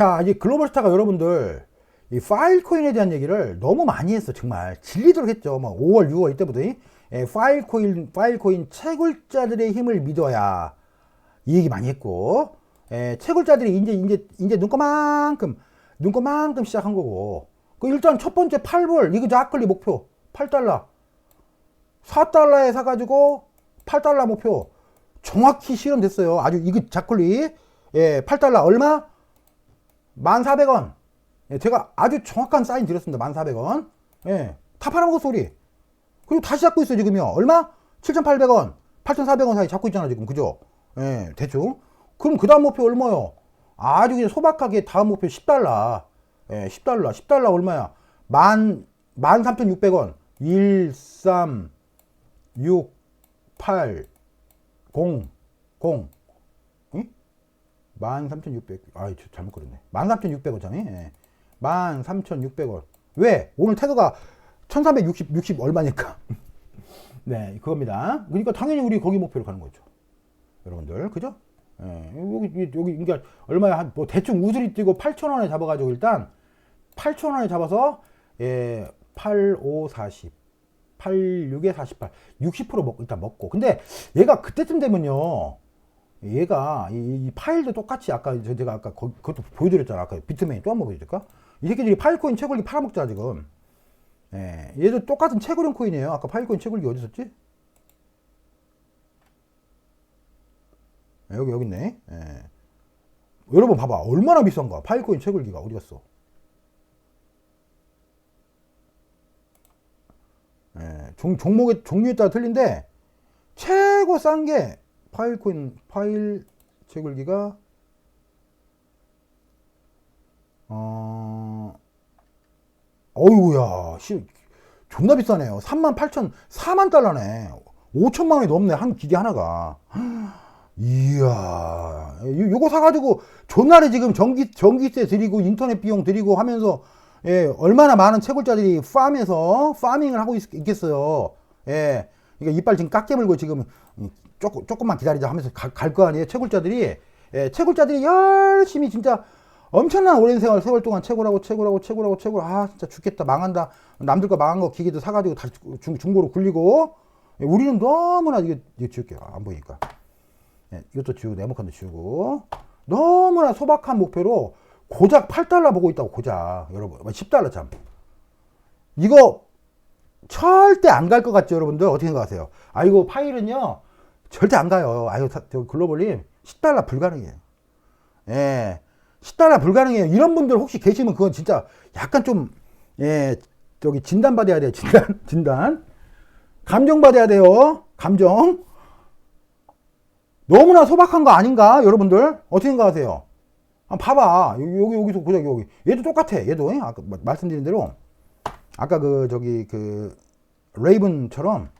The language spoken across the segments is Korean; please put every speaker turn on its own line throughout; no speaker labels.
자, 이제 글로벌 스타가 여러분들 이 파일 코인에 대한 얘기를 너무 많이 했어, 정말. 질리도록 했죠. 막 5월, 6월 이때부터 이 예, 파일 코인, 파일 코인 채굴자들의 힘을 믿어야 이 얘기 많이 했고, 예, 채굴자들이 이제, 이제, 이제 눈꺼만큼, 눈꺼만큼 시작한 거고, 그 일단 첫 번째 8불, 이거 자클리 목표, 8달러. 4달러에 사가지고 8달러 목표. 정확히 실현됐어요. 아주 이거 자클리. 예, 8달러 얼마? 1,400원. 예, 제가 아주 정확한 사인 드렸습니다. 1,400원. 예, 다 팔아먹은 소리. 그리고 다시 잡고 있어요, 지금요. 얼마? 7,800원, 8,400원 사이 잡고 있잖아, 지금. 그죠? 예, 대충. 그럼 그 다음 목표 얼마요? 아주 그냥 소박하게 다음 목표 10달러. 예, 10달러. 10달러 얼마야? 만, 13,600원. 1, 3, 6, 8, 0, 0. 응? 13,600. 아, 저 잘못 그렸네. 13,600원짜리. 예. 13,600원. 왜? 오늘 태도가 1360, 60 얼마니까. 네, 그겁니다. 그러니까 당연히 우리 거기 목표로 가는 거죠. 여러분들, 그죠? 예, 여기, 여기, 그러니까 얼마야? 한, 뭐 대충 우수리 뛰고 8,000원에 잡아 가지고 일단 8,000원에 잡아서, 예, 8, 5, 40. 8, 6에 48. 60% 먹고, 일단 먹고. 근데 얘가 그때쯤 되면요. 얘가 이, 이 파일도 똑같이 아까 저 제가 아까 거, 그것도 보여드렸잖아. 아까 비트맨이 또 한 번 보여드릴까? 이 새끼들이 파일코인 채굴기 팔아먹자 지금. 예, 얘도 똑같은 채굴형 코인이에요. 아까 파일코인 채굴기 어디 있었지? 예, 여기 여기 있네. 예. 여러분 봐봐 얼마나 비싼가? 파일코인 채굴기가 어디 갔어? 예, 종, 종목의 종류에 따라 틀린데 최고 싼 게 파일 코인 파일 채굴기가 어 어이구야. 씨 존나 비싸네요 3만 8천 4만 달러네. 5천만 원이 넘네 한 기계 하나가. 이야. 요- 요거 사가지고 존나를 지금 전기 전기세 드리고 인터넷 비용 드리고 하면서 예 얼마나 많은 채굴자들이 팜에서 파밍을 하고 있, 겠어요. 예. 그러니까 이빨 지금 깎게 물고 지금 조금 조금만 기다리자 하면서 갈 거 아니에요 채굴자들이. 예 채굴자들이 열심히 진짜 엄청난 오랜 세월 세월 동안 채굴하고 채굴하고 채굴하고 채굴 아 진짜 죽겠다. 망한다. 남들 거 망한 거 기계도 사가지고 다시 중, 중고로 굴리고. 예, 우리는 너무나 이게 이거 지울게요. 안 보이니까. 예, 이것도 지우고 네모칸도 지우고. 너무나 소박한 목표로 고작 8달러 보고 있다고 고작. 여러분 10달러 참. 이거 절대 안 갈 것 같죠 여러분들? 어떻게 생각하세요? 아이고 파일은요 절대 안 가요. 아유 글로벌님 10달러 불가능해요. 예. 10달러 불가능해요. 이런 분들 혹시 계시면 그건 진짜 약간 좀 예 저기 진단 받아야 돼요. 진단 진단. 감정 받아야 돼요. 감정. 너무나 소박한 거 아닌가 여러분들? 어떻게 생각하세요? 한번 봐봐. 여기 여기 여기서 보자 여기. 얘도 똑같아. 얘도. 예? 아까 마- 말씀드린 대로. 아까 그 저기 그 레이븐처럼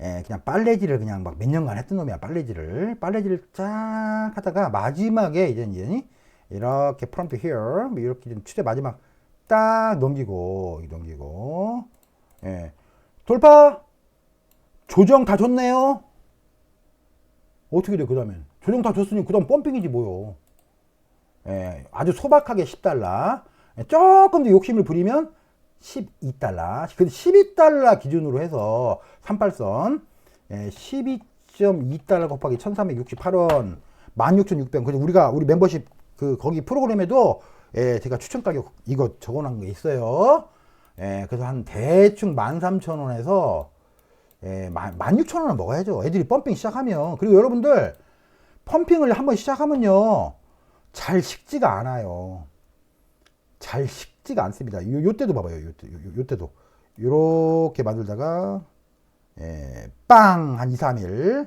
예, 그냥 빨래질을 그냥 막 몇 년간 했던 놈이야 빨래질을. 빨래질을 쫙 하다가 마지막에 이제 이제 이렇게 프롬프트 here 뭐 이렇게 좀 추제 마지막 딱 넘기고 넘기고. 예. 돌파! 조정 다 줬네요. 어떻게 돼 그 다음엔? 조정 다 줬으니 그 다음 펌핑이지 뭐요? 예, 아주 소박하게 10달러. 예, 조금 더 욕심을 부리면 12달러. 근데 12달러 기준으로 해서 38선 예, 12.2달러 곱하기 1368원 16,600원. 그래서 우리가 우리 멤버십 그 거기 프로그램에도 예, 제가 추천 가격 이거 적어 놓은 거 있어요. 예, 그래서 한 대충 13,000원에서 예, 16,000원은 먹어야죠. 애들이 펌핑 시작하면. 그리고 여러분들 펌핑을 한번 시작하면요. 잘 식지가 않아요. 잘 식지가 않습니다. 요, 요 때도 봐봐요. 요, 때, 요, 요 때도. 요렇게 만들다가, 예, 빵! 한 2, 3일.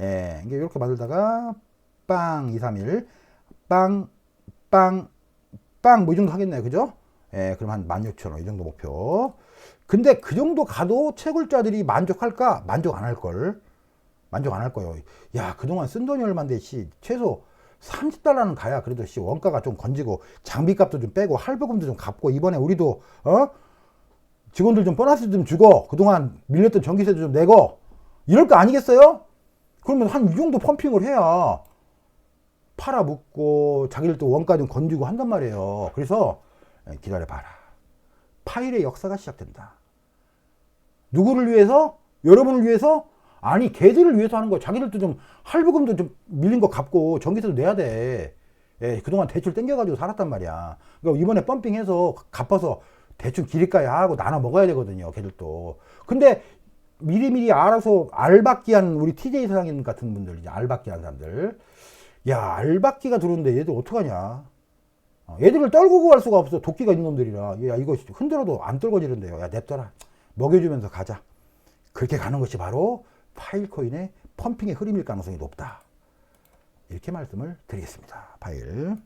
예, 이게 요렇게 만들다가, 빵! 2, 3일. 빵, 빵, 빵! 뭐 이 정도 하겠네요. 그죠? 예, 그럼 한 16,000원. 이 정도 목표. 근데 그 정도 가도 채굴자들이 만족할까? 만족 안 할걸. 만족 안 할 거예요. 야, 그동안 쓴 돈이 얼만데, 씨, 최소 30달러는 가야 그래도 씨, 원가가 좀 건지고, 장비값도 좀 빼고, 할부금도 좀 갚고, 이번에 우리도, 어? 직원들 좀 보너스 좀 주고, 그동안 밀렸던 전기세도 좀 내고, 이럴 거 아니겠어요? 그러면 한 이 정도 펌핑을 해야, 팔아먹고 자기들 또 원가 좀 건지고 한단 말이에요. 그래서 예, 기다려봐라. 파일의 역사가 시작된다. 누구를 위해서? 여러분을 위해서? 아니 걔들을 위해서 하는 거야. 자기들도 좀 할부금도 좀 밀린 거 갚고 전기세도 내야 돼. 예, 그동안 대출 땡겨가지고 살았단 말이야. 그러니까 이번에 펌핑해서 갚아서 대충 기립가야 하고 나눠 먹어야 되거든요. 걔들도. 근데 미리미리 알아서 알박기한 우리 TJ 사장님 같은 분들, 이제 알박기한 사람들. 야, 알박기가 들어오는데 얘들 어떡하냐. 어, 얘들을 떨구고 갈 수가 없어. 도끼가 있는 놈들이라. 야, 이거 흔들어도 안 떨궈지는데요. 야, 냅둬라. 먹여주면서 가자. 그렇게 가는 것이 바로 파일코인의 펌핑의 흐름일 가능성이 높다. 이렇게 말씀을 드리겠습니다. 파일.